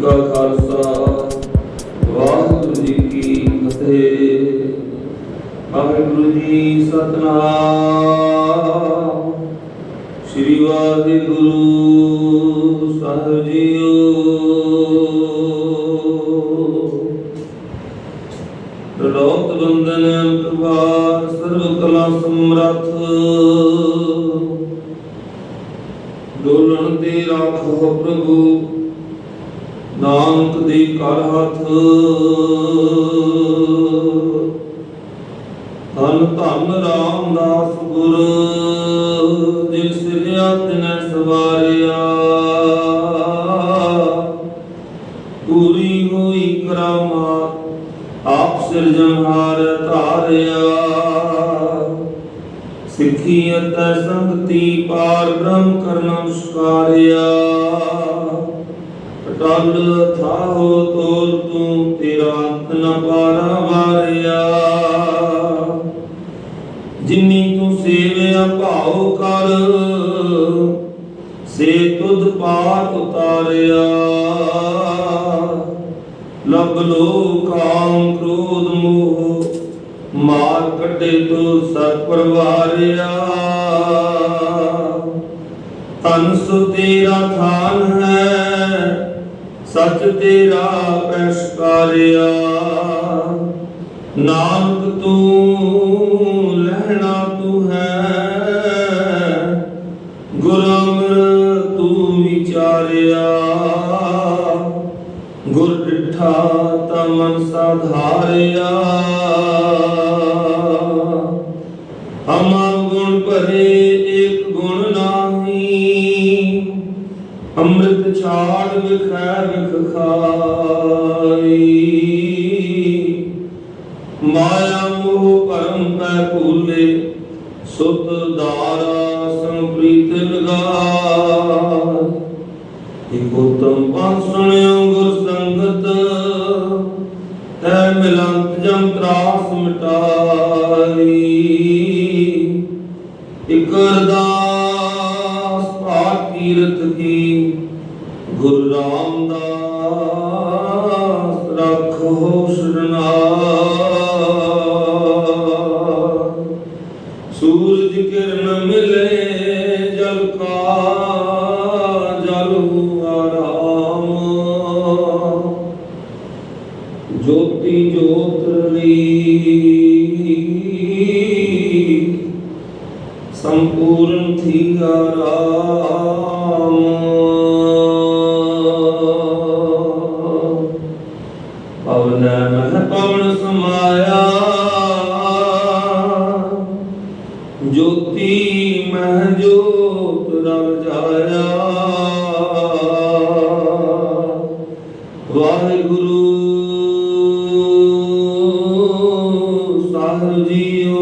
ਦਾ ਖਾਲਸਾ, ਵਾਹਿਗੁਰੂ ਜੀ ਕੀ ਫਤਿਹ। ਵਾਹਿਗੁਰੂ ਜੀ ਸਤਨਾਮ। ਸ੍ਰੀ ਵਾਹਿਗੁਰੂ ਸਾਹਿਬ ਜੀਓ। ਲੋਕ ਬੰਦਨ ਅੰਤਵਾਰ ਸਰਵ ਕਲਾ ਸਮਰੱਥ। ਡੋਲਣ ਤੇ ਰਾਖੋ ਪ੍ਰਭੂ। ਨਾਨਕ ਦੇ ਕਰ ਹੱਥ। ਧੰਨ ਧੰਨ ਰਾਮਦਾਸ ਗੁਰ ਜਿਨ ਸਿਰਿਆ ਤਿਨੈ ਸਵਾਰਿਆ। ਪੂਰੀ ਹੋਈ ਕਰਾਮਾਤ ਆਪ ਸਿਰਜਣਹਾਰ ਧਾਰਿਆ। ਸਿੱਖੀ ਅਤੇ ਸੰਗਤੀ ਪਾਰ ਬ੍ਰਹਮ ਕਰਨਾ ਮੁਸਕਾਰਿਆ। ਅਟਲ ਥਾਹੋ ਤੋਲ ਤੂੰ ਤੇਰਾ ਨ ਪਾਰਾ ਵਾਰਿਆ। ਜਿਨੀ ਤੂੰ ਸੇਵਿਆ ਭਾਉ ਕਰ, ਸੇ ਤੁਧ ਪਾਰ ਉਤਾਰਿਆ। ਲਬ ਲੋ ਕਾਮ ਕ੍ਰੋਧ ਮੋਹ, ਮਾਰ ਕੱਢੇ ਤੂੰ ਸਤ ਪਰਵਾਰਿਆ। ਤਨ ਸੁ ਤੇਰਾ ਥਾਨ ਹੈ ਸਚ ਤੇਰਾ ਪੈਸ਼ਕਾਰਿਆ ਨਾਨਕ ਤੂੰ ਲੈਣਾ ਤੂੰ ਹੈ। ਗੁਰਮਰ ਤੂੰ ਵਿਚਾਰਿਆ। ਗੁਰ ਡਿਠਾ ਤਾ ਸਾਧਾਰਿਆ। ਅਮਰ ਗੁਣ ਭਰੇ ਇੱਕ ਗੁਣ ਨਾਹੀ। ਅੰਮ੍ਰਿਤ ਛਾੜ ਵਿਖੈ ਵਿਖ ਖਾਈ। ਮਾਇਆ ਮੋਹ ਭਰਮ ਪੈ ਭੂਲੇ, ਸੁਤ ਦਾਰਾ ਸੰਪ੍ਰੀਤ ਲਗਾ ਇਕ ਉਤਮ ਪੰਜ ਗੁਰ ਸੰਗਤ ਤੈ ਮਿਲੰਤ ਜਮ ਤਰਾਸ ਮਿਟਾਈ। ਇਕ ਕੀ ਗੁਰੂ ਰਾਮਦਾਸ ਰੱਖੋ ਸ਼ਰਨਾਰ ਸੂਰਜ ਕਿਰਨ ਮਿਲੇ ਜਲ ਕਾ, ਜਲ ਹੁਆ ਰਾਮ। ਜੋਤੀ ਜੋਤ ਰਲੀ ਸੰਪੂਰਨ ਥੀਆ ਰਾਮ। ਪਵਨ ਮਹ ਪਵਨ ਸਮਾਇਆ। ਜੋਤੀ ਮਹ ਜੋਤ ਰਲ ਜਾਇਆ। ਵਾਹਿਗੁਰੂ ਸਾਹਿਬ ਜੀਓ।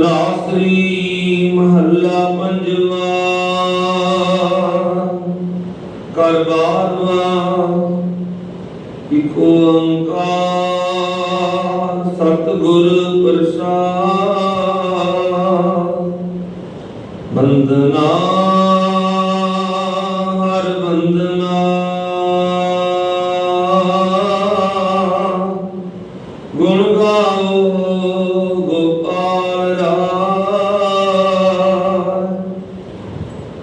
ਰਾਸਰੀ ਮਹੱਲਾ ਪੰਜਵਾ। ਕਰ ਇਕ ਓੰਕਾਰ ਸਤਿਗੁਰ ਪ੍ਰਸਾਦ। ਬੰਦਨਾ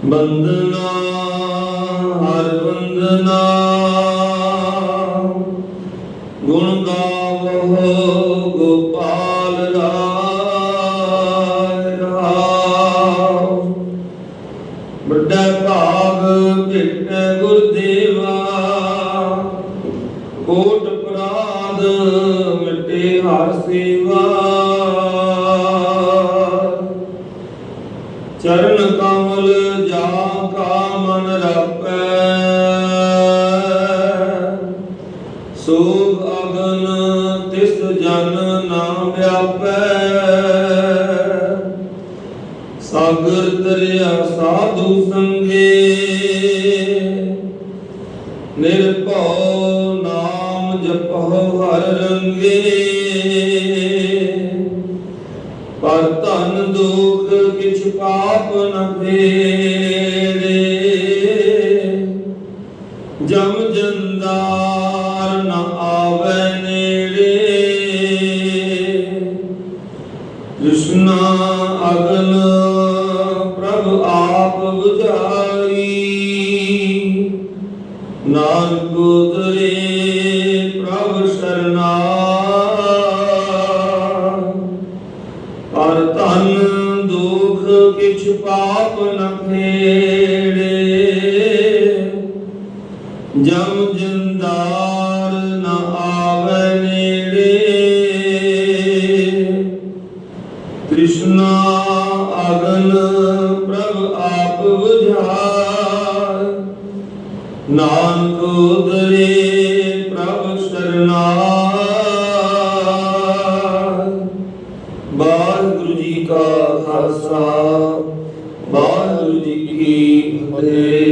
ਬੰਦਨਾ ਹਰ ਬੰਦਨਾ ਗੁਣ ਗਾਵੋ ਗੋਪਾਲ ਰਾਏ ਰਾਮ ਵੱਡਾ ਭਾਗ ਭਿੱਟ ਗੁਰਦੇਵਾ ਕੋਟ ਅਪਰਾਧ ਮਿਟੇ ਹਰ ਸੇਵਾ। ਚਰਨ ਕਮਲ ਜਾ ਕਾ ਮਨ ਸੋਗ ਅਗਨ ਤਿਸ ਜਨ ਨਾ ਵਿਆਪੈ। ਸਾਗਰ ਦਰਿਆ ਸਾਧੂ ਸੰਗੇ। ਨਿਰਭਉ ਨਾਮ ਜਪਹੁ ਹਰ ਰੰਗੇ। ਪਰ ਧਨ ਦੁਖ ਕਿਛ ਪਾਪ ਨ ਫੇਰੇ ਜਮ ਜੰਦਾਰ ਨ ਆਵੇ ਨੇੜੇ। ਕ੍ਰਿਸ਼ਨਾ ਅਗਨ ਪ੍ਰਭ ਆਪ ਬੁਝਾਈ ਨਾਨਕ ਤੇਰੇ ਕਿਛ ਪਾਪ ਨ ਫੇੜੇ ਜਮ ਜਿੰਦਾਰ ਨ ਆਵੇ ਨੇੜੇ। ਕ੍ਰਿਸ਼ਨਾ ਅਗਨ ਪ੍ਰਭ ਆਪ ਬੁਝਾਇ ਨਾਨਕ ਉਦਰੇ ਪ੍ਰਭ ਸਰਨਾ ਵਾਹਿਗੁਰੂ ਜੀ ਕਾ ਖਾਲਸਾ। ਵਾਹਿਗੁਰੂ